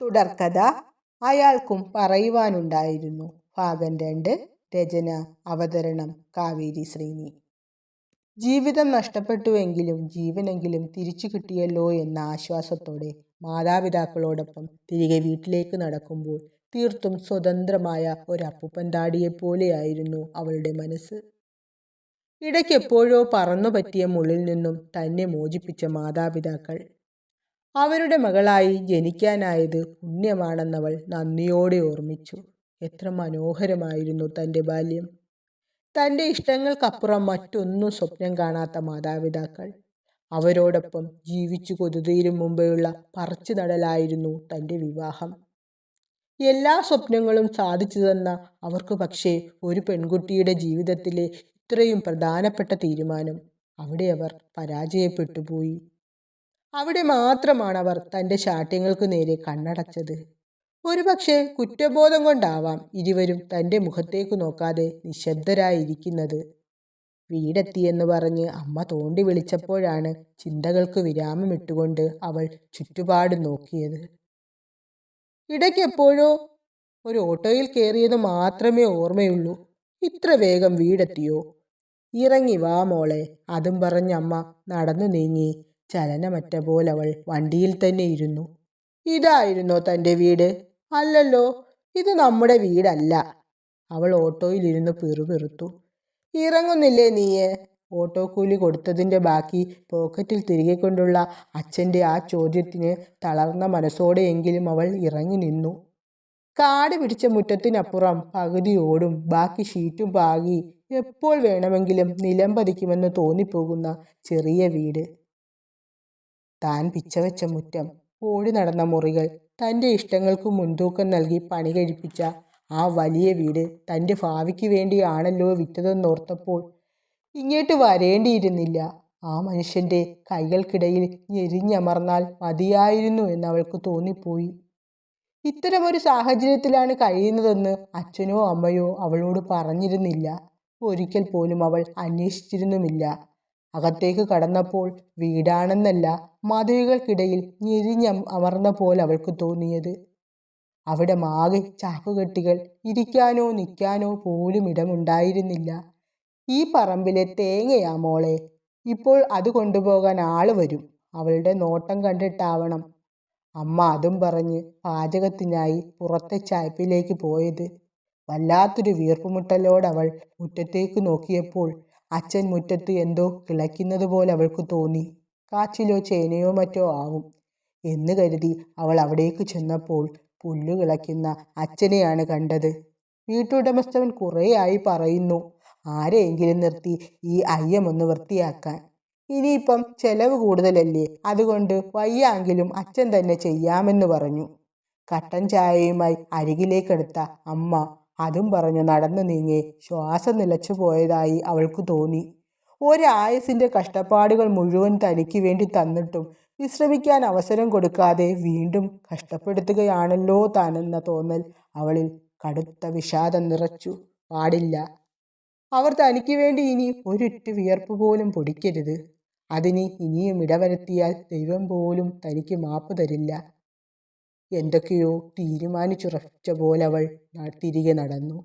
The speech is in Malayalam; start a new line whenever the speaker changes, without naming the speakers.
തുടർക്കഥ അയാൾക്കും പറയുവാനുണ്ടായിരുന്നു. ഭാഗം രണ്ട് രചന അവതരണം കാവേരി ശ്രീനി. ജീവിതം നഷ്ടപ്പെട്ടുവെങ്കിലും ജീവനെങ്കിലും തിരിച്ചു കിട്ടിയല്ലോ എന്ന ആശ്വാസത്തോടെ മാതാപിതാക്കളോടൊപ്പം തിരികെ വീട്ടിലേക്ക് നടക്കുമ്പോൾ തീർത്തും സ്വതന്ത്രമായ ഒരപ്പൂപ്പൻ താടിയെപ്പോലെയായിരുന്നു അവളുടെ മനസ്സ്. ഇടയ്ക്കെപ്പോഴോ പറന്നു പറ്റിയ മുള്ളിൽ നിന്നും തന്നെ മോചിപ്പിച്ച മാതാപിതാക്കൾ. അവരുടെ മകളായി ജനിക്കാനായത് പുണ്യമാണെന്നവൾ നന്ദിയോടെ ഓർമ്മിച്ചു. എത്ര മനോഹരമായിരുന്നു തന്റെ ബാല്യം. തന്റെ ഇഷ്ടങ്ങൾക്കപ്പുറം മറ്റൊന്നും സ്വപ്നം കാണാത്ത മാതാപിതാക്കൾ. അവരോടൊപ്പം ജീവിച്ചു കൊതുതീരും മുമ്പെയുള്ള പറിച്ചു നടലായിരുന്നു തന്റെ വിവാഹം. എല്ലാ സ്വപ്നങ്ങളും സാധിച്ചു തന്ന അവർക്ക് പക്ഷേ ഒരു പെൺകുട്ടിയുടെ ജീവിതത്തിലെ ഇത്രയും പ്രധാനപ്പെട്ട തീരുമാനം അവിടെ അവർ പരാജയപ്പെട്ടു പോയി. അവിടെ മാത്രമാണ് അവർ തന്റെ ശാഠ്യങ്ങൾക്കു നേരെ കണ്ണടച്ചത്. ഒരുപക്ഷെ കുറ്റബോധം കൊണ്ടാവാം ഇരുവരും തന്റെ മുഖത്തേക്ക് നോക്കാതെ നിശബ്ദരായിരിക്കുന്നത്. വീടെത്തിയെന്ന് പറഞ്ഞ് അമ്മ തോണ്ടി വിളിച്ചപ്പോഴാണ് ചിന്തകൾക്ക് വിരാമമിട്ടുകൊണ്ട് അവൾ ചുറ്റുപാട് നോക്കിയത്. ഇടയ്ക്കെപ്പോഴോ ഒരു ഓട്ടോയിൽ കയറിയത് മാത്രമേ ഓർമ്മയുള്ളൂ. ഇത്ര വേഗം വീടെത്തിയോ? ഇറങ്ങി വാ മോളെ അതും പറഞ്ഞ അമ്മ നടന്നു നീങ്ങി. ചലനമറ്റ പോലവൾ വണ്ടിയിൽ തന്നെ ഇരുന്നു. ഇതായിരുന്നോ തന്റെ വീട്? അല്ലല്ലോ ഇത് നമ്മുടെ വീടല്ല. അവൾ ഓട്ടോയിൽ ഓട്ടോയിലിരുന്ന് പിറുപിറുത്തു. ഇറങ്ങുന്നില്ലേ നീയെ? ഓട്ടോ കൂലി കൊടുത്തതിന്റെ ബാക്കി പോക്കറ്റിൽ തിരികെ കൊണ്ടുള്ള അച്ഛന്റെ ആ ചോദ്യത്തിന് തളർന്ന മനസ്സോടെയെങ്കിലും അവൾ ഇറങ്ങി നിന്നു. കാട് പിടിച്ച മുറ്റത്തിനപ്പുറം പകുതി ഓടും ബാക്കി ഷീറ്റും പാകി എപ്പോൾ വേണമെങ്കിലും നിലം പതിക്കുമെന്ന് തോന്നിപ്പോകുന്ന ചെറിയ വീട്. താൻ പിച്ചവെച്ച മുറ്റം ഓടി നടന്ന മുറികൾ തന്റെ ഇഷ്ടങ്ങൾക്ക് മുൻതൂക്കം നൽകി പണി കഴിപ്പിച്ച ആ വലിയ വീട് തന്റെ ഭാവിക്ക് വേണ്ടിയാണല്ലോ വിറ്റതെന്നോർത്തപ്പോൾ ഇങ്ങോട്ട് വരേണ്ടിയിരുന്നില്ല. ആ മനുഷ്യന്റെ കൈകൾക്കിടയിൽ ഞെരിഞ്ഞമർന്നാൽ മതിയായിരുന്നു എന്നവൾക്ക് തോന്നിപ്പോയി. ഇത്തരമൊരു സാഹചര്യത്തിലാണ് കഴിയുന്നതെന്ന് അച്ഛനോ അമ്മയോ അവളോട് പറഞ്ഞിരുന്നില്ല. ഒരിക്കൽ പോലും അവൾ അന്വേഷിച്ചിരുന്നുമില്ല. അകത്തേക്ക് കടന്നപ്പോൾ വീടാണെന്നല്ല മതിലുകൾക്കിടയിൽ ഞെരിഞ്ഞ അമർന്ന പോലെ അവൾക്ക് തോന്നിയത്. അവിടെ മാകെ ചാക്കുകെട്ടികൾ ഇരിക്കാനോ നിൽക്കാനോ പോലും ഇടമുണ്ടായിരുന്നില്ല. ഈ പറമ്പിലെ തേങ്ങയാ മോളെ. ഇപ്പോൾ അത് കൊണ്ടുപോകാൻ ആൾ വരും. അവളുടെ നോട്ടം കണ്ടിട്ടാവണം. അമ്മ അതും പറഞ്ഞ് പാചകത്തിനായി പുറത്തെ ചായപ്പിലേക്ക് പോയത്. വല്ലാത്തൊരു വീർപ്പുമുട്ടലോടവൾ മുറ്റത്തേക്ക് നോക്കിയപ്പോൾ അച്ഛൻ മുറ്റത്ത് എന്തോ കിളയ്ക്കുന്നത് പോലെ അവൾക്ക് തോന്നി. കാച്ചിലോ ചേനയോ മറ്റോ ആവും. എന്ന് കരുതി അവൾ അവിടേക്ക് ചെന്നപ്പോൾ പുല്ലു കിളയ്ക്കുന്ന അച്ഛനെയാണ് കണ്ടത്. വീട്ടുടമസ്ഥൻ കുറേയായി പറയുന്നു ആരെയെങ്കിലും നിർത്തി ഈ അയ്യമൊന്ന് വൃത്തിയാക്കാൻ. ഇനിയിപ്പം ചെലവ് കൂടുതലല്ലേ? അതുകൊണ്ട് വയ്യാങ്കിലും അച്ഛൻ തന്നെ ചെയ്യാമെന്ന് പറഞ്ഞു. കട്ടൻ ചായയുമായി അരികിലേക്കെടുത്ത അമ്മ അതും പറഞ്ഞ് നടന്നു നീങ്ങി. ശ്വാസം നിലച്ചു പോയതായി അവൾക്ക് തോന്നി. ഒരായസിന്റെ കഷ്ടപ്പാടുകൾ മുഴുവൻ തനിക്ക് വേണ്ടി തന്നിട്ടും വിശ്രമിക്കാൻ അവസരം കൊടുക്കാതെ വീണ്ടും കഷ്ടപ്പെടുത്തുകയാണല്ലോ താനെന്ന തോന്നൽ അവളിൽ കടുത്ത വിഷാദം നിറച്ചു. പാടില്ല. അവർ തനിക്ക് വേണ്ടി ഇനി ഒരിറ്റ് വിയർപ്പ് പോലും പൊടിക്കരുത്. അതിന് ഇനിയും ഇടവരുത്തിയാൽ ദൈവം പോലും തനിക്ക് മാപ്പ് തരില്ല. എന്തൊക്കെയോ തീരുമാനിച്ചുറച്ച പോലെ അവൾ തിരികെ നടന്നു.